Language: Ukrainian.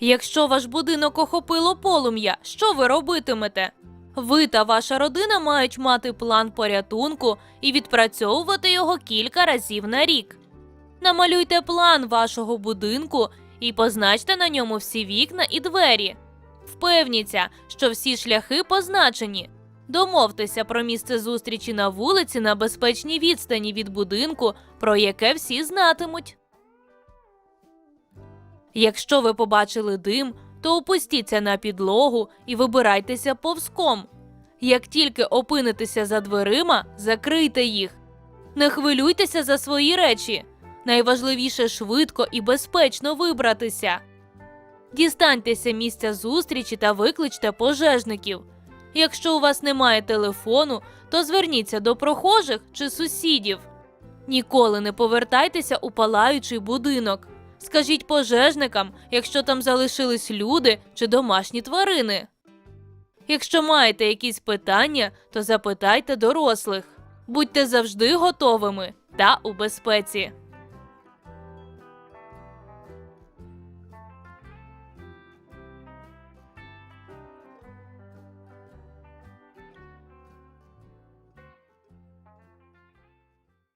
Якщо ваш будинок охопило полум'я, що ви робитимете? Ви та ваша родина мають мати план порятунку і відпрацьовувати його кілька разів на рік. Намалюйте план вашого будинку і позначте на ньому всі вікна і двері. Впевніться, що всі шляхи позначені. Домовтеся про місце зустрічі на вулиці на безпечній відстані від будинку, про яке всі знатимуть. Якщо ви побачили дим, то опустіться на підлогу і вибирайтеся повзком. Як тільки опинитеся за дверима, закрийте їх. Не хвилюйтеся за свої речі. Найважливіше швидко і безпечно вибратися. Дістаньтеся місця зустрічі та викличте пожежників. Якщо у вас немає телефону, то зверніться до прохожих чи сусідів. Ніколи не повертайтеся у палаючий будинок. Скажіть пожежникам, якщо там залишились люди чи домашні тварини. Якщо маєте якісь питання, то запитайте дорослих. Будьте завжди готовими та у безпеці.